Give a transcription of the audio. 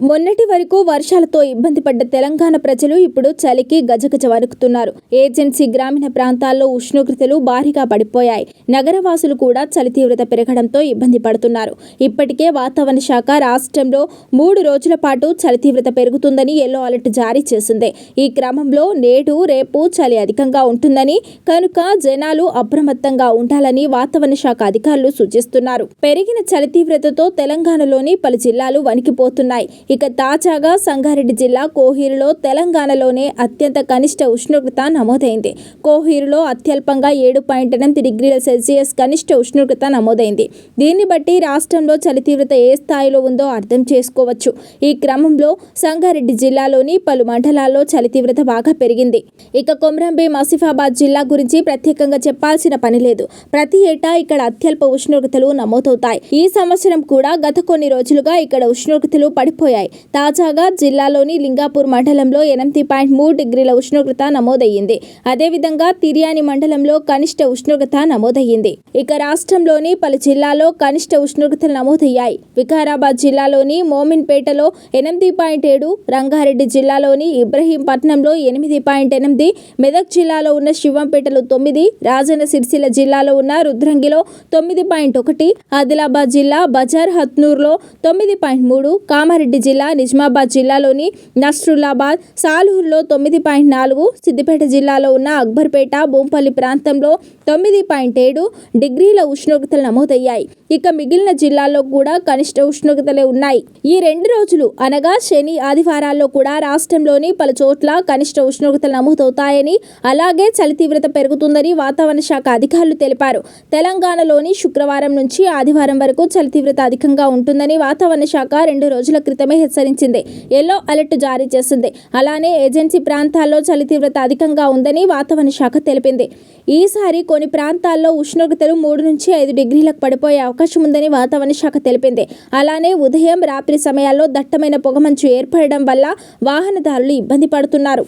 మొన్నటి వరకు వర్షాలతో ఇబ్బంది పడ్డ తెలంగాణ ప్రజలు ఇప్పుడు చలికి గజగజ వణుకుతున్నారు. ఏజెన్సీ గ్రామీణ ప్రాంతాల్లో ఉష్ణోగ్రతలు భారీగా పడిపోయాయి. నగరవాసులు కూడా చలి తీవ్రత పెరగడంతో ఇబ్బంది పడుతున్నారు. ఇప్పటికే వాతావరణ శాఖ రాష్ట్రంలో మూడు రోజుల పాటు చలి తీవ్రత పెరుగుతుందని ఎల్లో అలర్ట్ జారీ చేసింది. ఈ క్రమంలో నేడు రేపు చలి అధికంగా ఉంటుందని కనుక జనాలు అప్రమత్తంగా ఉండాలని వాతావరణ శాఖ అధికారులు సూచిస్తున్నారు. పెరిగిన చలి తీవ్రతతో తెలంగాణలోని పలు జిల్లాలు వణికిపోతున్నాయి. ఇక తాజాగా సంగారెడ్డి జిల్లా కోహీరులో తెలంగాణలోనే అత్యంత కనిష్ట ఉష్ణోగ్రత నమోదైంది. కోహీరులో అత్యల్పంగా ఏడు పాయింట్ ఎనిమిది డిగ్రీల సెల్సియస్ కనిష్ట ఉష్ణోగ్రత నమోదైంది. దీన్ని బట్టి రాష్ట్రంలో చలి తీవ్రత ఏ స్థాయిలో ఉందో అర్థం చేసుకోవచ్చు. ఈ క్రమంలో సంగారెడ్డి జిల్లాలోని పలు మండలాల్లో చలి తీవ్రత బాగా పెరిగింది. ఇక కొమరంభీం ఆసిఫాబాద్ జిల్లా గురించి ప్రత్యేకంగా చెప్పాల్సిన పని లేదు. ప్రతి ఏటా ఇక్కడ అత్యల్ప ఉష్ణోగ్రతలు నమోదవుతాయి. ఈ సంవత్సరం కూడా గత కొన్ని రోజులుగా ఇక్కడ ఉష్ణోగ్రతలు పడిపోయాయి. తాజాగా జిల్లాలోని లింగాపూర్ మండలంలో ఎనిమిది పాయింట్ మూడు డిగ్రీల ఉష్ణోగ్రత నమోదయ్యింది. అదేవిధంగా తిర్యాని మండలంలో కనిష్ట ఉష్ణోగ్రత నమోదయ్యింది. ఇక రాష్ట్రంలోని పలు జిల్లాల్లో కనిష్ట ఉష్ణోగ్రతలు నమోదయ్యాయి. వికారాబాద్ జిల్లాలోని మోమిన్పేటలో ఎనిమిది పాయింట్ ఏడు రంగారెడ్డి జిల్లాలోని ఇబ్రహీంపట్నంలో ఎనిమిది పాయింట్ ఎనిమిది మెదక్ జిల్లాలో ఉన్న శివంపేటలో తొమ్మిది రాజన్న సిరిసిల్ల జిల్లాలో ఉన్న రుద్రంగిలో తొమ్మిది పాయింట్ ఒకటి ఆదిలాబాద్ జిల్లా బజార్ హత్నూర్లో తొమ్మిది పాయింట్ మూడు కామారెడ్డి జిల్లా నిజామాబాద్ జిల్లాలోని నస్రుల్లాబాద్ సాలూరులో తొమ్మిది పాయింట్ నాలుగు సిద్దిపేట జిల్లాలో ఉన్న అక్బర్పేట బోంపల్లి ప్రాంతంలో తొమ్మిది పాయింట్ ఏడు డిగ్రీల ఉష్ణోగ్రతలు నమోదయ్యాయి. ఇక మిగిలిన జిల్లాల్లో కూడా కనిష్ట ఉష్ణోగ్రతలే ఉన్నాయి. ఈ రెండు రోజులు అనగా శని ఆదివారాల్లో కూడా రాష్ట్రంలోని పలు చోట్ల కనిష్ట ఉష్ణోగ్రతలు నమోదవుతాయని అలాగే చలి తీవ్రత పెరుగుతుందని వాతావరణ శాఖ అధికారులు తెలిపారు. తెలంగాణలోని శుక్రవారం నుంచి ఆదివారం వరకు చలి తీవ్రత అధికంగా ఉంటుందని వాతావరణ శాఖ రెండు రోజుల క్రితమే హెచ్చరించింది. ఎల్లో అలర్ట్ జారీ చేసింది. అలానే ఏజెన్సీ ప్రాంతాల్లో చలి తీవ్రత అధికంగా ఉందని వాతావరణ శాఖ తెలిపింది. ఈసారి కొన్ని ప్రాంతాల్లో ఉష్ణోగ్రతలు మూడు నుంచి ఐదు డిగ్రీలకు పడిపోయే అవకాశం ఉందని వాతావరణ శాఖ తెలిపింది. అలానే ఉదయం రాత్రి సమయాల్లో దట్టమైన పొగమంచు ఏర్పడడం వల్ల వాహనదారులు ఇబ్బంది పడుతున్నారు.